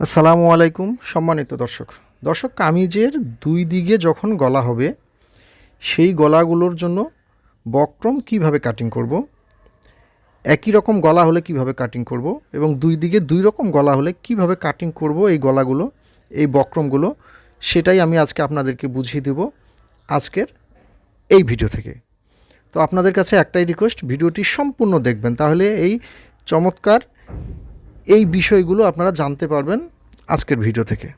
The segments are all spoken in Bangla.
আসসালামু আলাইকুম, সম্মানিত দর্শক। দর্শক, কামিজের দুই দিকে যখন গলা হবে, সেই গলাগুলোর জন্য বক্রম কীভাবে কাটিং করব? একই রকম গলা হলে কীভাবে কাটিং করব? এবং দুই দিকে দুই রকম গলা হলে কীভাবে কাটিং করব এই গলাগুলো, এই বক্রমগুলো, সেটাই আমি আজকে আপনাদেরকে বুঝিয়ে দেব আজকের এই ভিডিও থেকে। তো আপনাদের কাছে একটাই রিকোয়েস্ট ভিডিওটি সম্পূর্ণ দেখবেন। তাহলে এই চমৎকার এই বিষয়গুলো আপনারা জানতে পারবেন আজকের ভিডিও থেকে।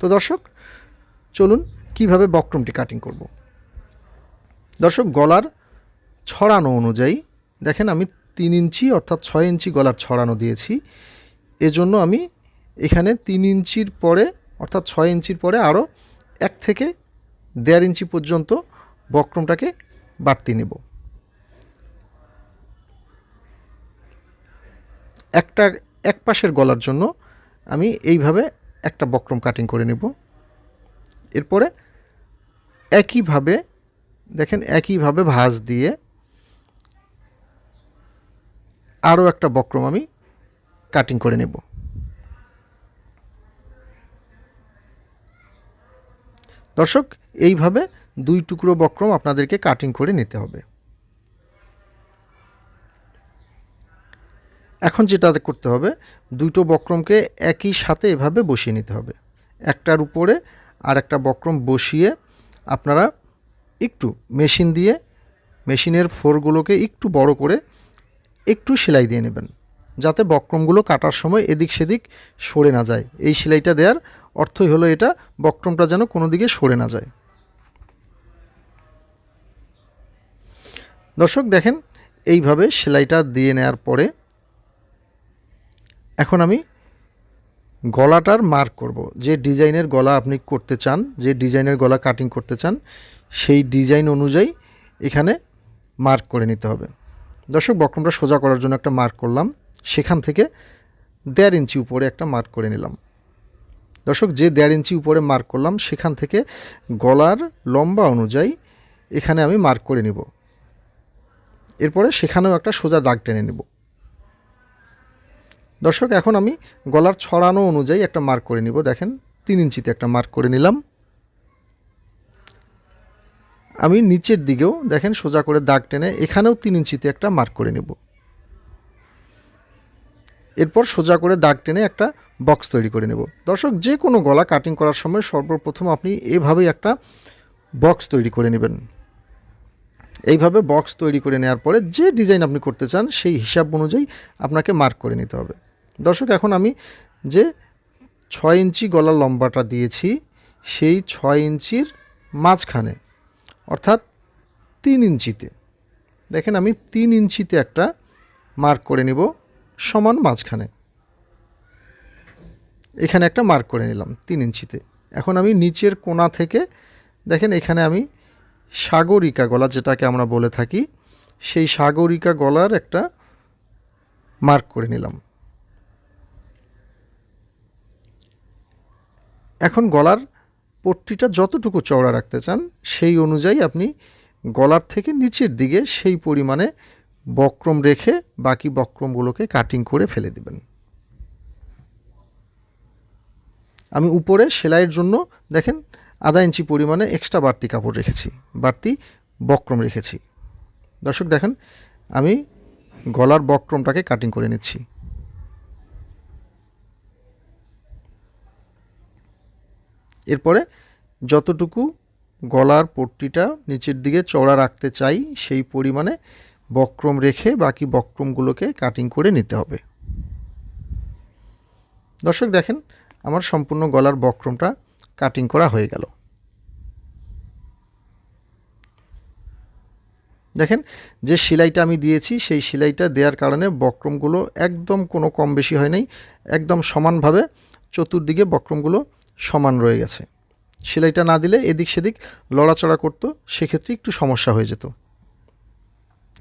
তো দর্শক, চলুন কীভাবে বক্রমটি কাটিং করব। দর্শক, গলার ছড়ানো অনুযায়ী, দেখেন আমি তিন ইঞ্চি অর্থাৎ ছয় ইঞ্চি গলার ছড়ানো দিয়েছি। এজন্য আমি এখানে তিন ইঞ্চির পরে অর্থাৎ ছয় ইঞ্চির পরে আরও এক থেকে দেড় ইঞ্চি পর্যন্ত বক্রমটাকে বাড়তি নেব। একটা এক পাশের গলার জন্য আমি এইভাবে একটা বক্রম কাটিং করে নেব। এরপরে একইভাবে, দেখেন, একইভাবে ভাঁজ দিয়ে আরও একটা বক্রম আমি কাটিং করে নেব। দর্শক, এইভাবে দুই টুকরো বক্রম আপনাদেরকে কাটিং করে নিতে হবে। এখন যেটা করতে হবে, দুটো বক্রমকে একই সাথে এভাবে বসিয়ে নিতে হবে। একটার উপরে আর একটা বক্রম বসিয়ে আপনারা একটু মেশিন দিয়ে, মেশিনের ফোরগুলোকে একটু বড় করে একটু সেলাই দিয়ে নেবেন, যাতে বক্রমগুলো কাটার সময় এদিক সেদিক সরে না যায়। এই সেলাইটা দেওয়ার অর্থই হলো এটা, বক্রমটা যেন কোনো দিকে সরে না যায়। দর্শক দেখেন, এইভাবে সেলাইটা দিয়ে নেওয়ার পরে এখন আমি গলাটার মার্ক করব। যে ডিজাইনের গলা আপনি করতে চান, যে ডিজাইনের গলা কাটিং করতে চান, সেই ডিজাইন অনুযায়ী এখানে মার্ক করে নিতে হবে। দর্শক, বক্রমটা সোজা করার জন্য একটা মার্ক করলাম। সেখান থেকে দেড় ইঞ্চি উপরে একটা মার্ক করে নিলাম। দর্শক, যে দেড় ইঞ্চি উপরে মার্ক করলাম, সেখান থেকে গলার লম্বা অনুযায়ী এখানে আমি মার্ক করে নিব। এরপরে সেখানেও একটা সোজা দাগ টেনে নেব। দর্শক, এখন আমি গলার ছড়ানো অনুযায়ী একটা মার্ক করে নিব। দেখেন, তিন ইঞ্চিতে একটা মার্ক করে নিলাম। আমি নিচের দিকেও, দেখেন, সোজা করে দাগ টেনে এখানেও তিন ইঞ্চিতে একটা মার্ক করে নেব। এরপর সোজা করে দাগ টেনে একটা বক্স তৈরি করে নেব। দর্শক, যে কোনো গলা কাটিং করার সময় সর্বপ্রথম আপনি এভাবেই একটা বক্স তৈরি করে নেবেন। এইভাবে বক্স তৈরি করে নেওয়ার পরে যে ডিজাইন আপনি করতে চান, সেই হিসাব অনুযায়ী আপনাকে মার্ক করে নিতে হবে। দর্শক, এখন আমি যে ছয় ইঞ্চি গলা লম্বাটা দিয়েছি, সেই ছয় ইঞ্চির মাঝখানে, অর্থাৎ তিন ইঞ্চিতে। দেখেন, আমি তিন ইঞ্চিতে একটা মার্ক করে নিব, সমান মাঝখানে। এখানে একটা মার্ক করে নিলাম, তিন ইঞ্চিতে। এখন আমি নিচের কোণা থেকে, দেখেন, এখানে আমি সাগরিকা গলা, যেটাকে আমরা বলে থাকি, সেই সাগরিকা গলার একটা মার্ক করে নিলাম। এখন গলার পট্টিটা যতটুকু চওড়া রাখতে চান, সেই অনুযায়ী আপনি গলার থেকে নিচের দিকে সেই পরিমাণে বক্রম রেখে বাকি বক্রমগুলোকে কাটিং করে ফেলে দেবেন। আমি উপরে সেলাইয়ের জন্য, দেখেন, আধা ইঞ্চি পরিমাণে এক্সট্রা বাড়তি কাপড় রেখেছি, বাড়তি বক্রম রেখেছি। দর্শক, দেখেন, আমি গলার বক্রমটাকে কাটিং করে নিচ্ছি। এরপরে যতটুকু গলার পট্টিটা নিচের দিকে চড়া রাখতে চাই, সেই পরিমাণে বক্রম রেখে বাকি বক্রমগুলোকে কাটিং করে নিতে হবে। দর্শক, দেখেন আমার সম্পূর্ণ গলার বক্রমটা কাটিং করা হয়ে গেল। দেখেন, যে সেলাইটা আমি দিয়েছি, সেই সেলাইটা দেওয়ার কারণে বক্রমগুলো একদম কোনো কম বেশি হয় নাই। একদম সমানভাবে চতুর্দিকে বক্রমগুলো সমান রয়ে গেছে। সেলাইটা না দিলে এদিক সেদিক লড়াচড়া করতো, সেক্ষেত্রে একটু সমস্যা হয়ে যেত।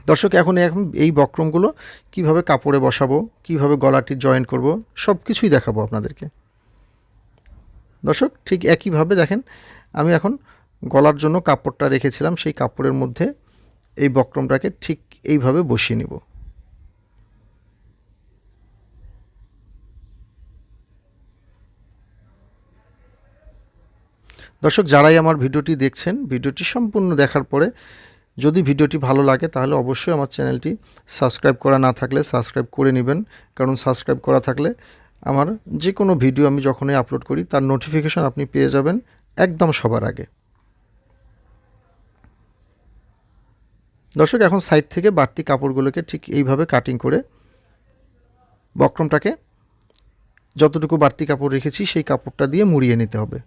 দর্শক, এখন এখন এই বক্রমগুলো কীভাবে কাপড়ে বসাবো, কীভাবে গলাটি জয়েন করব সব কিছুই দেখাবো আপনাদেরকে। দর্শক, ঠিক একইভাবে দেখেন, আমি এখন গলার জন্য কাপড়টা রেখেছিলাম, সেই কাপড়ের মধ্যে এই বক্রমটাকে ঠিক এইভাবে বসিয়ে নিব। দর্শক, যারাই আমার ভিডিওটি দেখছেন, ভিডিওটি সম্পূর্ণ দেখার পরে যদি ভিডিওটি ভালো লাগে, তাহলে অবশ্যই আমার চ্যানেলটি সাবস্ক্রাইব করা না থাকলে সাবস্ক্রাইব করে নেবেন। কারণ সাবস্ক্রাইব করা থাকলে আমার যে কোনো ভিডিও আমি যখনই আপলোড করি, তার নোটিফিকেশন আপনি পেয়ে যাবেন একদম সবার আগে। দর্শক, এখন সাইড থেকে বাড়তি কাপড়গুলোকে ঠিক এইভাবে কাটিং করে বক্রমটাকে যতটুকু বাড়তি কাপড় রেখেছি, সেই কাপড়টা দিয়ে মুড়িয়ে নিতে হবে।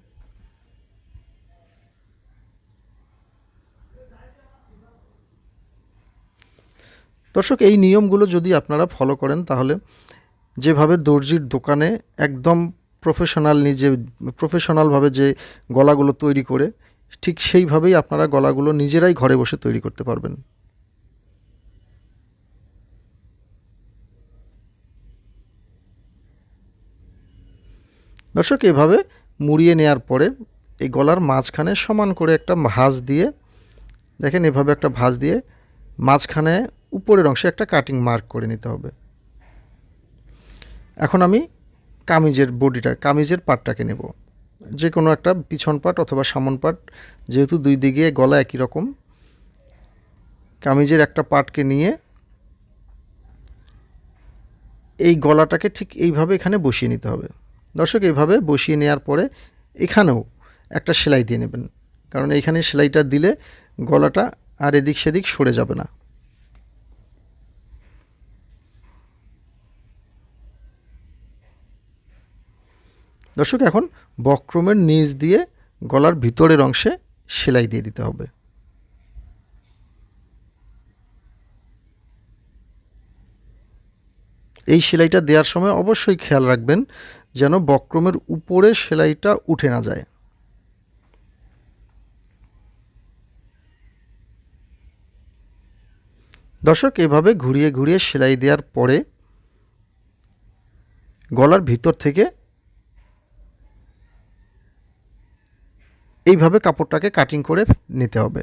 দর্শক, এই নিয়মগুলো যদি আপনারা ফলো করেন, তাহলে যেভাবে দর্জির দোকানে একদম প্রফেশনাল নিজে প্রফেশনালভাবে যে গলাগুলো তৈরি করে, ঠিক সেইভাবেই আপনারা গলাগুলো নিজেরাই ঘরে বসে তৈরি করতে পারবেন। দর্শক, এভাবে মুড়িয়ে নেয়ার পরে এই গলার মাঝখানে সমান করে একটা ভাঁজ দিয়ে, দেখেন এভাবে একটা ভাঁজ দিয়ে মাঝখানে উপরের অংশে একটা কাটিং মার্ক করে নিতে হবে। এখন আমি কামিজের বডিটা, কামিজের পাটটাকে নেব। যে কোনো একটা পিছন পাট অথবা সামন পাট, যেহেতু দুই দিকে গলা একই রকম, কামিজের একটা পাটকে নিয়ে এই গলাটাকে ঠিক এইভাবে এখানে বসিয়ে নিতে হবে। দর্শক, এইভাবে বসিয়ে নেওয়ার পরে এখানেও একটা সেলাই দিয়ে নেবেন। কারণ এইখানে সেলাইটা দিলে গলাটা আর এদিক সেদিক সরে যাবে না। দর্শক, এখন বক্রমের নিচ দিয়ে গলার ভিতরের অংশে সেলাই দিয়ে দিতে হবে। এই সেলাইটা দেওয়ার সময় অবশ্যই খেয়াল রাখবেন যেন বক্রমের উপরে সেলাইটা উঠে না যায়। দর্শক, এভাবে ঘুরিয়ে ঘুরিয়ে সেলাই দেওয়ার পরে গলার ভিতর থেকে এইভাবে কাপড়টাকে কাটিং করে নিতে হবে।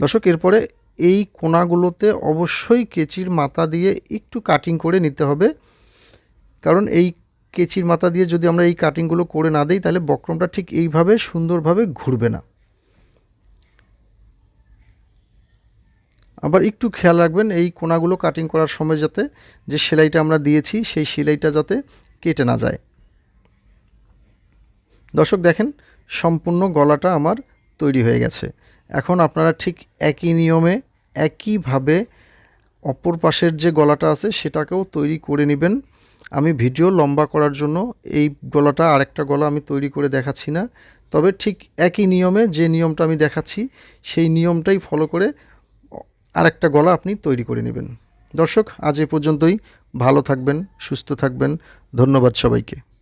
দর্শক, এরপরে এই কোনাগুলোতে অবশ্যই কেচির মাথা দিয়ে একটু কাটিং করে নিতে হবে। কারণ এই কেচির মাথা দিয়ে যদি আমরা এই কাটিংগুলো করে না দিই, তাহলে বক্রমটা ঠিক এইভাবে সুন্দরভাবে ঘুরবে না। আবার একটু খেয়াল রাখবেন, এই কোনাগুলো কাটিং করার সময় যাতে যে সেলাইটা আমরা দিয়েছি, সেই সেলাইটা যাতে কেটে না যায়। দর্শক, দেখেন সম্পূর্ণ গলাটা আমার তৈরি হয়ে গেছে। এখন আপনারা ঠিক একই নিয়মে, একইভাবে অপর পাশের যে গলাটা আছে, সেটাকেও তৈরি করে নেবেন। আমি ভিডিও লম্বা করার জন্য এই গলাটা আরেকটা গলা আমি তৈরি করে দেখাচ্ছি না। তবে ঠিক একই নিয়মে যে নিয়মটা আমি দেখাচ্ছি, সেই নিয়মটাই ফলো করে আরেকটা গলা আপনি তৈরি করে নেবেন। দর্শক, আজ এ পর্যন্তই। ভালো থাকবেন, সুস্থ থাকবেন। ধন্যবাদ সবাইকে।